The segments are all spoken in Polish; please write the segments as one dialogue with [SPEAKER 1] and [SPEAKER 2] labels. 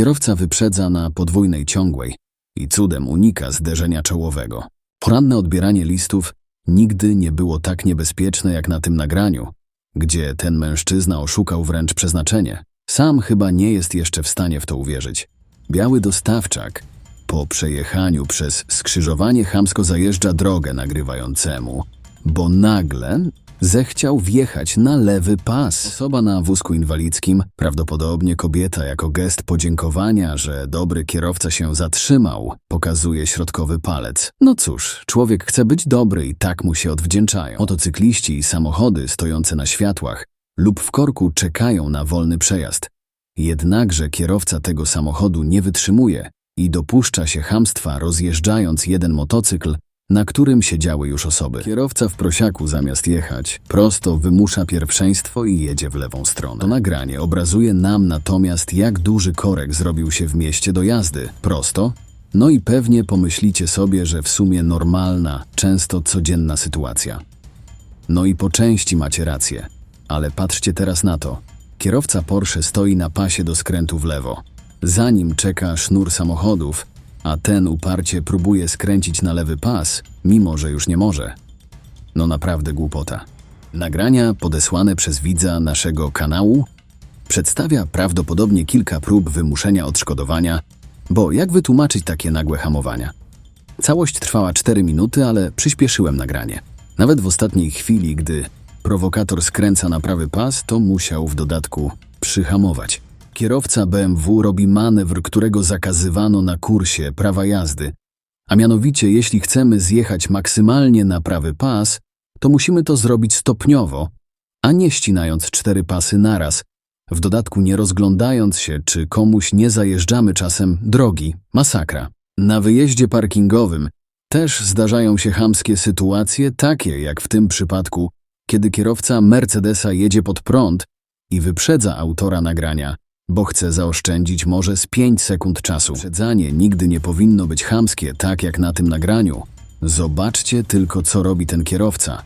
[SPEAKER 1] Kierowca wyprzedza na podwójnej ciągłej i cudem unika zderzenia czołowego. Poranne odbieranie listów nigdy nie było tak niebezpieczne jak na tym nagraniu, gdzie ten mężczyzna oszukał wręcz przeznaczenie. Sam chyba nie jest jeszcze w stanie w to uwierzyć. Biały dostawczak po przejechaniu przez skrzyżowanie chamsko zajeżdża drogę nagrywającemu, bo nagle zechciał wjechać na lewy pas. Osoba na wózku inwalidzkim, prawdopodobnie kobieta, jako gest podziękowania, że dobry kierowca się zatrzymał, pokazuje środkowy palec. No cóż, człowiek chce być dobry i tak mu się odwdzięczają. Motocykliści i samochody stojące na światłach lub w korku czekają na wolny przejazd. Jednakże kierowca tego samochodu nie wytrzymuje i dopuszcza się chamstwa, rozjeżdżając jeden motocykl, na którym siedziały już osoby. Kierowca w prosiaku zamiast jechać, prosto wymusza pierwszeństwo i jedzie w lewą stronę. To nagranie obrazuje nam natomiast, jak duży korek zrobił się w mieście do jazdy. Prosto? No i pewnie pomyślicie sobie, że w sumie normalna, często codzienna sytuacja. No i po części macie rację. Ale patrzcie teraz na to. Kierowca Porsche stoi na pasie do skrętu w lewo. Za nim czeka sznur samochodów, a ten uparcie próbuje skręcić na lewy pas, mimo że już nie może. No naprawdę głupota. Nagrania podesłane przez widza naszego kanału przedstawia prawdopodobnie kilka prób wymuszenia odszkodowania, bo jak wytłumaczyć takie nagłe hamowania? Całość trwała 4 minuty, ale przyspieszyłem nagranie. Nawet w ostatniej chwili, gdy prowokator skręca na prawy pas, to musiał w dodatku przyhamować. Kierowca BMW robi manewr, którego zakazywano na kursie prawa jazdy. A mianowicie, jeśli chcemy zjechać maksymalnie na prawy pas, to musimy to zrobić stopniowo, a nie ścinając cztery pasy naraz, w dodatku nie rozglądając się, czy komuś nie zajeżdżamy czasem drogi. Masakra. Na wyjeździe parkingowym też zdarzają się chamskie sytuacje, takie jak w tym przypadku, kiedy kierowca Mercedesa jedzie pod prąd i wyprzedza autora nagrania, bo chce zaoszczędzić może z 5 sekund czasu. Wyprzedzanie nigdy nie powinno być chamskie, tak jak na tym nagraniu. Zobaczcie tylko, co robi ten kierowca.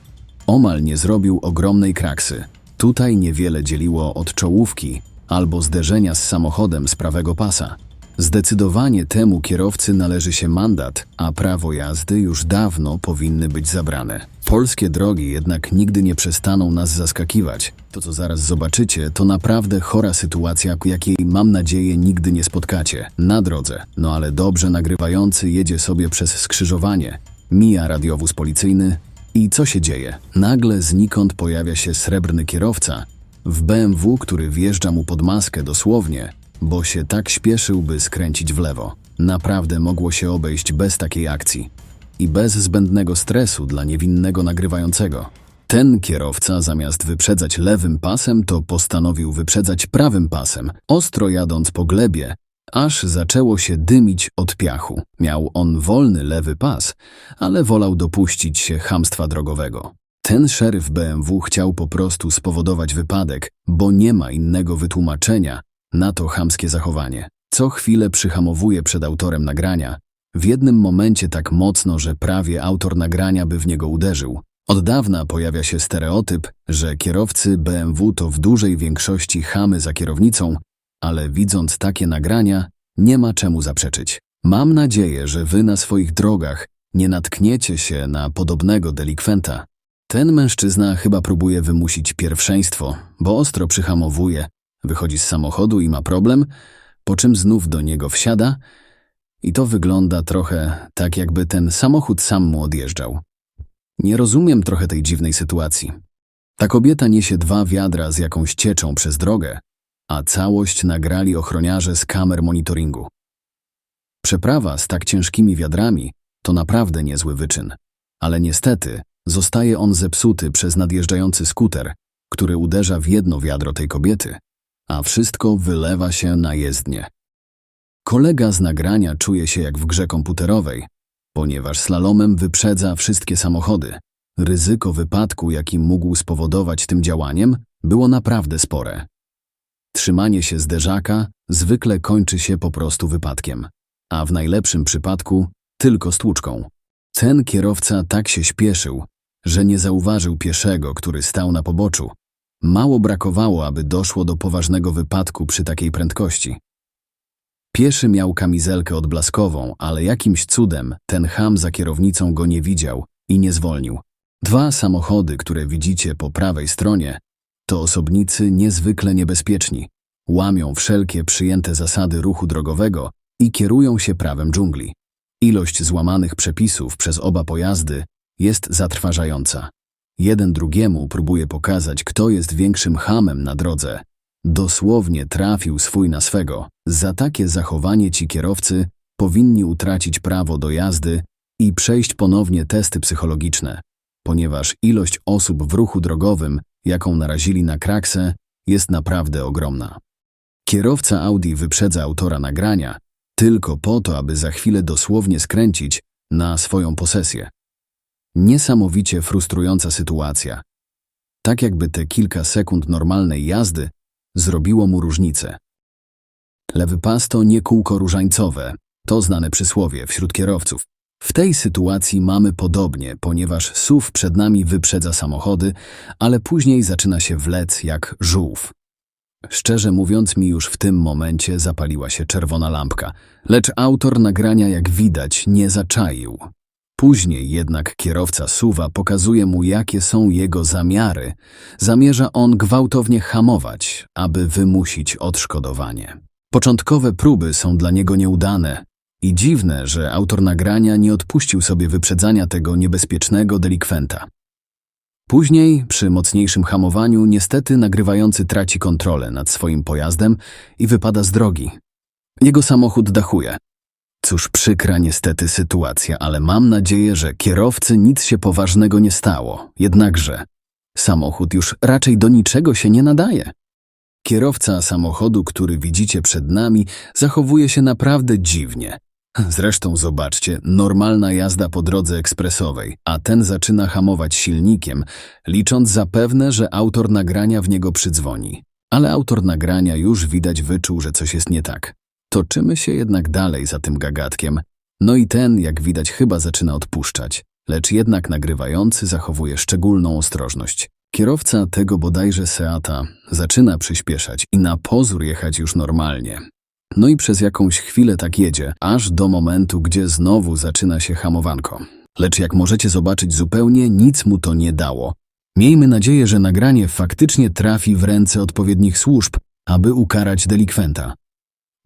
[SPEAKER 1] Omal nie zrobił ogromnej kraksy. Tutaj niewiele dzieliło od czołówki albo zderzenia z samochodem z prawego pasa. Zdecydowanie temu kierowcy należy się mandat, a prawo jazdy już dawno powinny być zabrane. Polskie drogi jednak nigdy nie przestaną nas zaskakiwać. To, co zaraz zobaczycie, to naprawdę chora sytuacja, jakiej mam nadzieję nigdy nie spotkacie. Na drodze, no ale dobrze nagrywający jedzie sobie przez skrzyżowanie. Mija radiowóz policyjny i co się dzieje? Nagle znikąd pojawia się srebrny kierowca w BMW, który wjeżdża mu pod maskę dosłownie, bo się tak śpieszył, by skręcić w lewo. Naprawdę mogło się obejść bez takiej akcji i bez zbędnego stresu dla niewinnego nagrywającego. Ten kierowca zamiast wyprzedzać lewym pasem, to postanowił wyprzedzać prawym pasem, ostro jadąc po glebie, aż zaczęło się dymić od piachu. Miał on wolny lewy pas, ale wolał dopuścić się chamstwa drogowego. Ten szeryf BMW chciał po prostu spowodować wypadek, bo nie ma innego wytłumaczenia na to chamskie zachowanie. Co chwilę przyhamowuje przed autorem nagrania, w jednym momencie tak mocno, że prawie autor nagrania by w niego uderzył. Od dawna pojawia się stereotyp, że kierowcy BMW to w dużej większości chamy za kierownicą, ale widząc takie nagrania, nie ma czemu zaprzeczyć. Mam nadzieję, że wy na swoich drogach nie natkniecie się na podobnego delikwenta. Ten mężczyzna chyba próbuje wymusić pierwszeństwo, bo ostro przyhamowuje, wychodzi z samochodu i ma problem, po czym znów do niego wsiada i to wygląda trochę tak, jakby ten samochód sam mu odjeżdżał. Nie rozumiem trochę tej dziwnej sytuacji. Ta kobieta niesie dwa wiadra z jakąś cieczą przez drogę, a całość nagrali ochroniarze z kamer monitoringu. Przeprawa z tak ciężkimi wiadrami to naprawdę niezły wyczyn, ale niestety zostaje on zepsuty przez nadjeżdżający skuter, który uderza w jedno wiadro tej kobiety, a wszystko wylewa się na jezdnię. Kolega z nagrania czuje się jak w grze komputerowej, ponieważ slalomem wyprzedza wszystkie samochody. Ryzyko wypadku, jaki mógł spowodować tym działaniem, było naprawdę spore. Trzymanie się zderzaka zwykle kończy się po prostu wypadkiem, a w najlepszym przypadku tylko stłuczką. Ten kierowca tak się śpieszył, że nie zauważył pieszego, który stał na poboczu. Mało brakowało, aby doszło do poważnego wypadku przy takiej prędkości. Pieszy miał kamizelkę odblaskową, ale jakimś cudem ten ham za kierownicą go nie widział i nie zwolnił. Dwa samochody, które widzicie po prawej stronie, to osobnicy niezwykle niebezpieczni. Łamią wszelkie przyjęte zasady ruchu drogowego i kierują się prawem dżungli. Ilość złamanych przepisów przez oba pojazdy jest zatrważająca. Jeden drugiemu próbuje pokazać, kto jest większym hamem na drodze. Dosłownie trafił swój na swego. Za takie zachowanie ci kierowcy powinni utracić prawo do jazdy i przejść ponownie testy psychologiczne, ponieważ ilość osób w ruchu drogowym, jaką narazili na kraksę, jest naprawdę ogromna. Kierowca Audi wyprzedza autora nagrania tylko po to, aby za chwilę dosłownie skręcić na swoją posesję. Niesamowicie frustrująca sytuacja. Tak jakby te kilka sekund normalnej jazdy zrobiło mu różnicę. Lewy pas to nie kółko różańcowe, to znane przysłowie wśród kierowców. W tej sytuacji mamy podobnie, ponieważ SUV przed nami wyprzedza samochody, ale później zaczyna się wlec jak żółw. Szczerze mówiąc, mi już w tym momencie zapaliła się czerwona lampka, lecz autor nagrania, jak widać, nie zaczaił. Później jednak kierowca suwa pokazuje mu, jakie są jego zamiary. Zamierza on gwałtownie hamować, aby wymusić odszkodowanie. Początkowe próby są dla niego nieudane i dziwne, że autor nagrania nie odpuścił sobie wyprzedzania tego niebezpiecznego delikwenta. Później, przy mocniejszym hamowaniu, niestety nagrywający traci kontrolę nad swoim pojazdem i wypada z drogi. Jego samochód dachuje. Cóż, przykra niestety sytuacja, ale mam nadzieję, że kierowcy nic się poważnego nie stało. Jednakże samochód już raczej do niczego się nie nadaje. Kierowca samochodu, który widzicie przed nami, zachowuje się naprawdę dziwnie. Zresztą zobaczcie, normalna jazda po drodze ekspresowej, a ten zaczyna hamować silnikiem, licząc zapewne, że autor nagrania w niego przydzwoni. Ale autor nagrania już widać wyczuł, że coś jest nie tak. Toczymy się jednak dalej za tym gagatkiem. No i ten, jak widać, chyba zaczyna odpuszczać, lecz jednak nagrywający zachowuje szczególną ostrożność. Kierowca tego bodajże Seata zaczyna przyspieszać i na pozór jechać już normalnie. No i przez jakąś chwilę tak jedzie, aż do momentu, gdzie znowu zaczyna się hamowanko. Lecz jak możecie zobaczyć, zupełnie nic mu to nie dało. Miejmy nadzieję, że nagranie faktycznie trafi w ręce odpowiednich służb, aby ukarać delikwenta.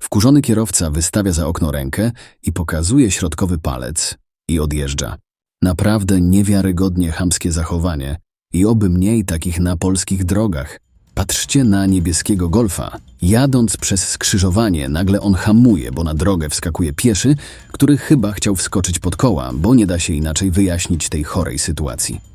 [SPEAKER 1] Wkurzony kierowca wystawia za okno rękę i pokazuje środkowy palec i odjeżdża. Naprawdę niewiarygodnie chamskie zachowanie i oby mniej takich na polskich drogach. Patrzcie na niebieskiego golfa. Jadąc przez skrzyżowanie, nagle on hamuje, bo na drogę wskakuje pieszy, który chyba chciał wskoczyć pod koła, bo nie da się inaczej wyjaśnić tej chorej sytuacji.